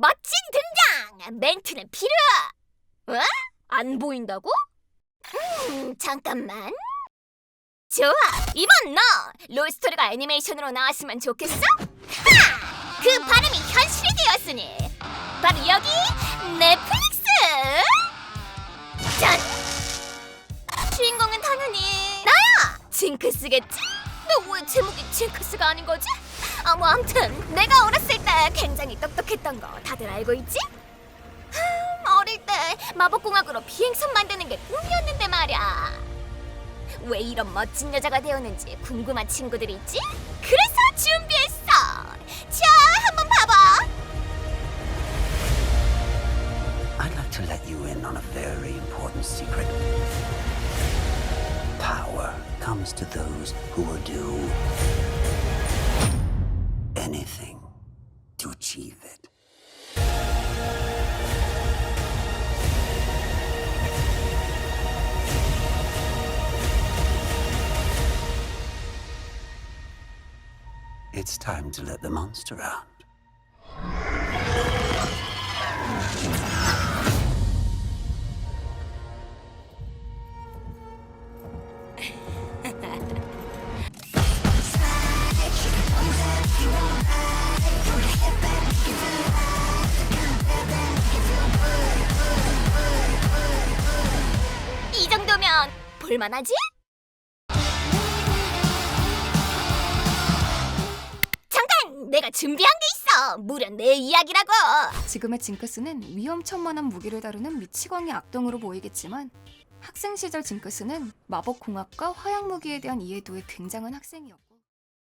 멋진 등장! 멘트는 필요! 어? 안 보인다고? 음, 잠깐만. 좋아, 이번 너 로스토리가 애니메이션으로 나왔으면 좋겠어? 하! 그 발음이 현실이 되었으니 바로 여기 넷플릭스! 짠! 주인공은 당연히 나야! 징크스겠지? 너왜 제목이 징크스가 아닌 거지? 아, 뭐 아무튼 내가 어렸을 때 굉장히 똑똑했던 거 다들 알고 있지? 흠, 어릴 때 마법공학으로 비행선 만드는 게 꿈이었는데 말이야. 왜 이런 멋진 여자가 되었는지 궁금한 친구들이 있지? 그래서 준비했어. 자, 한번 봐봐. I'd like to let you in on a very important secret. Power comes to those who will do anything to achieve it. It's time to let the monster out. 볼만하지? 잠깐! 내가 준비한 게 있어! 무려 내 이야기라고! 지금의 징크스는 위험천만한 무기를 다루는 미치광이 악동으로 보이겠지만 학생 시절 징크스는 마법 공학과 화약 무기에 대한 이해도에 굉장한 학생이었고